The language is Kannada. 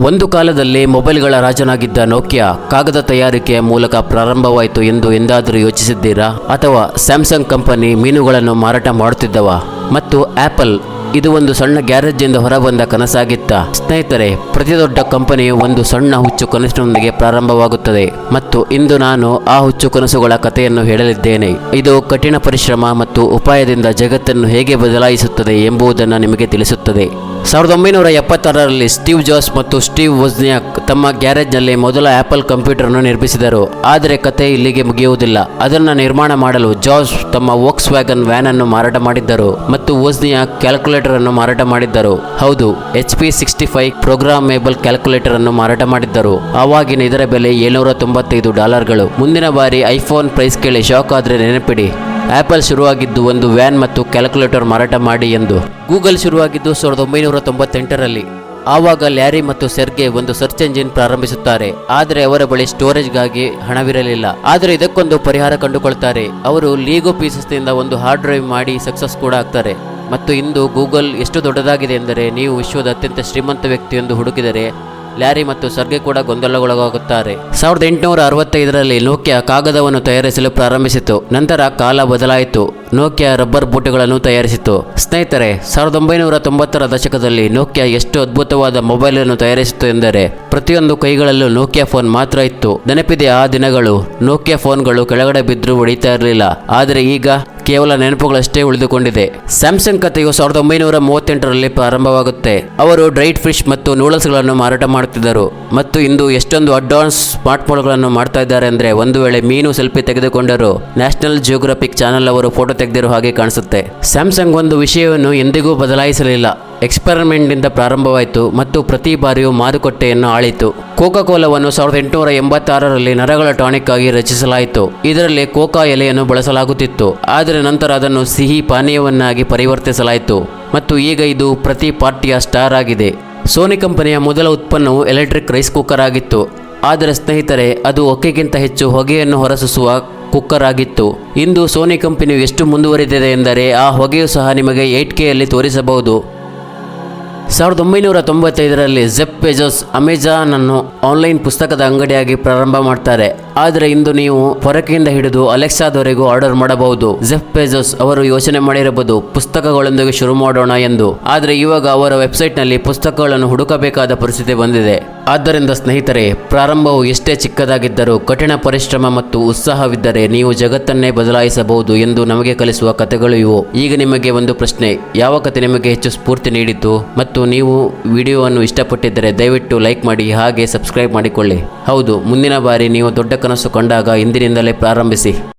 ಒಂದು ಕಾಲದಲ್ಲಿ ಮೊಬೈಲ್ಗಳ ರಾಜನಾಗಿದ್ದ ನೋಕಿಯಾ ಕಾಗದ ತಯಾರಿಕೆಯ ಮೂಲಕ ಪ್ರಾರಂಭವಾಯಿತು ಎಂದು ಎಂದಾದರೂ ಯೋಚಿಸಿದ್ದೀರಾ? ಅಥವಾ ಸ್ಯಾಮ್ಸಂಗ್ ಕಂಪನಿ ಮೀನುಗಳನ್ನು ಮಾರಾಟ ಮಾಡುತ್ತಿದ್ದವ? ಮತ್ತು ಆಪಲ್, ಇದು ಒಂದು ಸಣ್ಣ ಗ್ಯಾರೇಜ್ನಿಂದ ಹೊರಬಂದ ಕನಸಾಗಿತ್ತ? ಸ್ನೇಹಿತರೆ ಪ್ರತಿ ದೊಡ್ಡ ಕಂಪನಿಯು ಒಂದು ಸಣ್ಣ ಹುಚ್ಚು ಕನಸಿನೊಂದಿಗೆ ಪ್ರಾರಂಭವಾಗುತ್ತದೆ. ಮತ್ತು ಇಂದು ನಾನು ಆ ಹುಚ್ಚು ಕನಸುಗಳ ಕಥೆಯನ್ನು ಹೇಳಲಿದ್ದೇನೆ. ಇದು ಕಠಿಣ ಪರಿಶ್ರಮ ಮತ್ತು ಉಪಾಯದಿಂದ ಜಗತ್ತನ್ನು ಹೇಗೆ ಬದಲಾಯಿಸುತ್ತದೆ ಎಂಬುದನ್ನು ನಿಮಗೆ ತಿಳಿಸುತ್ತದೆ. ಸಾವಿರದ ಒಂಬೈನೂರ ಎಪ್ಪತ್ತಾರರಲ್ಲಿ ಸ್ಟೀವ್ ಜಾಸ್ ಮತ್ತು ಸ್ಟೀವ್ ವೋಜ್ನಿಯಾಕ್ ತಮ್ಮ ಗ್ಯಾರೇಜ್ನಲ್ಲಿ ಮೊದಲ ಆ್ಯಪಲ್ ಕಂಪ್ಯೂಟರ್ ಅನ್ನು ನಿರ್ಮಿಸಿದರು. ಆದರೆ ಕತೆ ಇಲ್ಲಿಗೆ ಮುಗಿಯುವುದಿಲ್ಲ. ಅದನ್ನು ನಿರ್ಮಾಣ ಮಾಡಲು ಜಾಸ್ ತಮ್ಮ ವೋಕ್ಸ್ ವ್ಯಾಗನ್ ವ್ಯಾನ್ ಅನ್ನು ಮಾರಾಟ ಮಾಡಿದ್ದರು ಮತ್ತು ವೋಜ್ನಿಯಾಕ್ ಕ್ಯಾಲ್ಕುಲೇಟರ್ ಅನ್ನು ಮಾರಾಟ ಮಾಡಿದ್ದರು. ಹೌದು H P sixty five programmable calculator ಅನ್ನು ಮಾರಾಟ ಮಾಡಿದ್ದರು. ಆವಾಗಿನ ಇದರ ಬೆಲೆ ಏಳ್ನೂರ ತೊಂಬತ್ತೈದು ಡಾಲರ್ಗಳು. ಮುಂದಿನ ಬಾರಿ ಐಫೋನ್ ಪ್ರೈಸ್ ಕೇಳಿ ಶಾಕ್ ಆದರೆ ನೆನಪಿಡಿ. ಆಪಲ್ ಶುರುವಾಗಿದ್ದು ಒಂದು ವ್ಯಾನ್ ಮತ್ತು ಕ್ಯಾಲ್ಕುಲೇಟರ್ ಮಾರಾಟ ಮಾಡಿ ಎಂದು ಗೂಗಲ್ ಶುರುವಾಗಿದ್ದು ಸಾವಿರದ ಒಂಬೈನೂರ ತೊಂಬತ್ತೆಂಟರಲ್ಲಿ. ಆವಾಗ ಲ್ಯಾರಿ ಮತ್ತು ಸೆರ್ಗೆ ಒಂದು ಸರ್ಚ್ ಎಂಜಿನ್ ಪ್ರಾರಂಭಿಸುತ್ತಾರೆ. ಆದರೆ ಅವರ ಬಳಿ ಸ್ಟೋರೇಜ್ಗಾಗಿ ಹಣವಿರಲಿಲ್ಲ. ಆದರೆ ಇದಕ್ಕೊಂದು ಪರಿಹಾರ ಕಂಡುಕೊಳ್ತಾರೆ. ಅವರು ಲೀಗೋ ಪೀಸಸ್ನಿಂದ ಒಂದು ಹಾರ್ಡ್ ಡ್ರೈವ್ ಮಾಡಿ ಸಕ್ಸಸ್ ಕೂಡ ಆಗ್ತಾರೆ. ಮತ್ತು ಇಂದು ಗೂಗಲ್ ಎಷ್ಟು ದೊಡ್ಡದಾಗಿದೆ ಎಂದರೆ, ನೀವು ವಿಶ್ವದ ಅತ್ಯಂತ ಶ್ರೀಮಂತ ವ್ಯಕ್ತಿ ಎಂದು ಹುಡುಕಿದರೆ ಲ್ಯಾರಿ ಮತ್ತು ಸರ್ಗೆ ಕೂಡ ಗೊಂದಲಗೊಳಗಾಗುತ್ತಾರೆ. ಸಾವಿರದ ಎಂಟುನೂರ ಅರವತ್ತೈದರಲ್ಲಿ ನೋಕಿಯಾ ಕಾಗದವನ್ನು ತಯಾರಿಸಲು ಪ್ರಾರಂಭಿಸಿತು. ನಂತರ ಕಾಲ ಬದಲಾಯಿತು. ನೋಕಿಯಾ ರಬ್ಬರ್ ಬೂಟುಗಳನ್ನು ತಯಾರಿಸಿತು. ಸ್ನೇಹಿತರೆ, ಸಾವಿರದ ಒಂಬೈನೂರ ತೊಂಬತ್ತರ ದಶಕದಲ್ಲಿ ನೋಕಿಯಾ ಎಷ್ಟು ಅದ್ಭುತವಾದ ಮೊಬೈಲ್ ಅನ್ನು ತಯಾರಿಸಿತು ಎಂದರೆ, ಪ್ರತಿಯೊಂದು ಕೈಗಳಲ್ಲೂ ನೋಕಿಯಾ ಫೋನ್ ಮಾತ್ರ ಇತ್ತು. ನೆನಪಿದೆ ಆ ದಿನಗಳು? ನೋಕಿಯಾ ಫೋನ್ಗಳು ಕೆಳಗಡೆ ಬಿದ್ದರೂ ಹೊಡಿತಾ ಇರಲಿಲ್ಲ. ಆದರೆ ಈಗ ಕೇವಲ ನೆನಪುಗಳಷ್ಟೇ ಉಳಿದುಕೊಂಡಿದೆ. ಸ್ಯಾಮ್ಸಂಗ್ ಕಥೆಯು ಸಾವಿರದ ಒಂಬೈನೂರ ಮೂವತ್ತೆಂಟರಲ್ಲಿ ಪ್ರಾರಂಭವಾಗುತ್ತೆ. ಅವರು ಡ್ರೈಡ್ ಫಿಶ್ ಮತ್ತು ನೂಡಲ್ಸ್ಗಳನ್ನು ಮಾರಾಟ ಮಾಡುತ್ತಿದ್ದರು ಮತ್ತು ಇಂದು ಎಷ್ಟೊಂದು ಅಡ್ವಾನ್ಸ್ ಸ್ಮಾರ್ಟ್ಫೋನ್ಗಳನ್ನು ಮಾಡ್ತಾ ಇದ್ದಾರೆ ಅಂದರೆ ಒಂದು ವೇಳೆ ಮೀನು ಸೆಲ್ಫಿ ತೆಗೆದುಕೊಂಡರು ನ್ಯಾಷನಲ್ ಜಿಯೋಗ್ರಫಿಕ್ ಚಾನೆಲ್ ಅವರು ಫೋಟೋ ತೆಗೆದಿರೋ ಹಾಗೆ ಕಾಣಿಸುತ್ತೆ. ಸ್ಯಾಮ್ಸಂಗ್ ಒಂದು ವಿಷಯವನ್ನು ಎಂದಿಗೂ ಬದಲಾಯಿಸಲಿಲ್ಲ. ಎಕ್ಸ್ಪೆರಿಮೆಂಟ್ನಿಂದ ಪ್ರಾರಂಭವಾಯಿತು ಮತ್ತು ಪ್ರತಿ ಬಾರಿಯೂ ಮಾರುಕಟ್ಟೆಯನ್ನು ಆಳಿತು. ಕೋಕಾ ಕೋಲವನ್ನು ಸಾವಿರದ ಎಂಟುನೂರ ಎಂಬತ್ತಾರರಲ್ಲಿ ನರಗಳ ಟಾನಿಕ್ ಆಗಿ ರಚಿಸಲಾಯಿತು. ಇದರಲ್ಲಿ ಕೋಕಾ ಎಲೆಯನ್ನು ಬಳಸಲಾಗುತ್ತಿತ್ತು. ಆದರೆ ನಂತರ ಅದನ್ನು ಸಿಹಿ ಪಾನೀಯವನ್ನಾಗಿ ಪರಿವರ್ತಿಸಲಾಯಿತು. ಮತ್ತು ಈಗ ಇದು ಪ್ರತಿ ಪಾರ್ಟಿಯ ಸ್ಟಾರ್ ಆಗಿದೆ. ಸೋನಿ ಕಂಪನಿಯ ಮೊದಲ ಉತ್ಪನ್ನವು ಎಲೆಕ್ಟ್ರಿಕ್ ರೈಸ್ ಕುಕ್ಕರ್ ಆಗಿತ್ತು. ಆದರೆ ಸ್ನೇಹಿತರೆ, ಅದು ಒಕ್ಕೆಗಿಂತ ಹೆಚ್ಚು ಹೊಗೆಯನ್ನು ಹೊರಸೂಸುವ ಕುಕ್ಕರ್ ಆಗಿತ್ತು. ಇಂದು ಸೋನಿ ಕಂಪನಿಯು ಎಷ್ಟು ಮುಂದುವರಿದಿದೆ ಎಂದರೆ, ಆ ಹೊಗೆಯು ಸಹ ನಿಮಗೆ ಏಟ್ ಕೆಯಲ್ಲಿ ತೋರಿಸಬಹುದು. ಸಾವಿರದ ಒಂಬೈನೂರ ತೊಂಬತ್ತೈದರಲ್ಲಿ ಜೆಪ್ ಪೆಜೋಸ್ ಅಮೆಜಾನ್ ಅನ್ನು ಆನ್ಲೈನ್ ಪುಸ್ತಕದ ಅಂಗಡಿಯಾಗಿ ಪ್ರಾರಂಭ ಮಾಡ್ತಾರೆ. ಆದರೆ ಇಂದು ನೀವು ಪೊರಕೆಯಿಂದ ಹಿಡಿದು ಅಲೆಕ್ಸಾದವರೆಗೂ ಆರ್ಡರ್ ಮಾಡಬಹುದು. ಜೆಫ್ ಪೆಜೋಸ್ ಅವರು ಯೋಚನೆ ಮಾಡಿರಬಹುದು, ಪುಸ್ತಕಗಳೊಂದಿಗೆ ಶುರು ಮಾಡೋಣ ಎಂದು. ಆದರೆ ಇವಾಗ ಅವರ ವೆಬ್ಸೈಟ್ನಲ್ಲಿ ಪುಸ್ತಕಗಳನ್ನು ಹುಡುಕಬೇಕಾದ ಪರಿಸ್ಥಿತಿ ಬಂದಿದೆ. ಆದ್ದರಿಂದ ಸ್ನೇಹಿತರೆ, ಪ್ರಾರಂಭವು ಎಷ್ಟೇ ಚಿಕ್ಕದಾಗಿದ್ದರೂ ಕಠಿಣ ಪರಿಶ್ರಮ ಮತ್ತು ಉತ್ಸಾಹವಿದ್ದರೆ ನೀವು ಜಗತ್ತನ್ನೇ ಬದಲಾಯಿಸಬಹುದು ಎಂದು ನಮಗೆ ಕಲಿಸುವ ಕಥೆಗಳು ಇವು. ಈಗ ನಿಮಗೆ ಒಂದು ಪ್ರಶ್ನೆ, ಯಾವ ಕತೆ ನಿಮಗೆ ಹೆಚ್ಚು ಸ್ಫೂರ್ತಿ ನೀಡಿತು ಮತ್ತು ನೀವು ವಿಡಿಯೋವನ್ನು ಇಷ್ಟಪಟ್ಟಿದ್ದರೆ ದಯವಿಟ್ಟು ಲೈಕ್ ಮಾಡಿ ಹಾಗೆ ಸಬ್ಸ್ಕ್ರೈಬ್ ಮಾಡಿಕೊಳ್ಳಿ. ಹೌದು, ಮುಂದಿನ ಬಾರಿ ನೀವು ದೊಡ್ಡ ಕನಸು ಕಂಡಾಗ ಇಂದಿನಿಂದಲೇ ಪ್ರಾರಂಭಿಸಿ.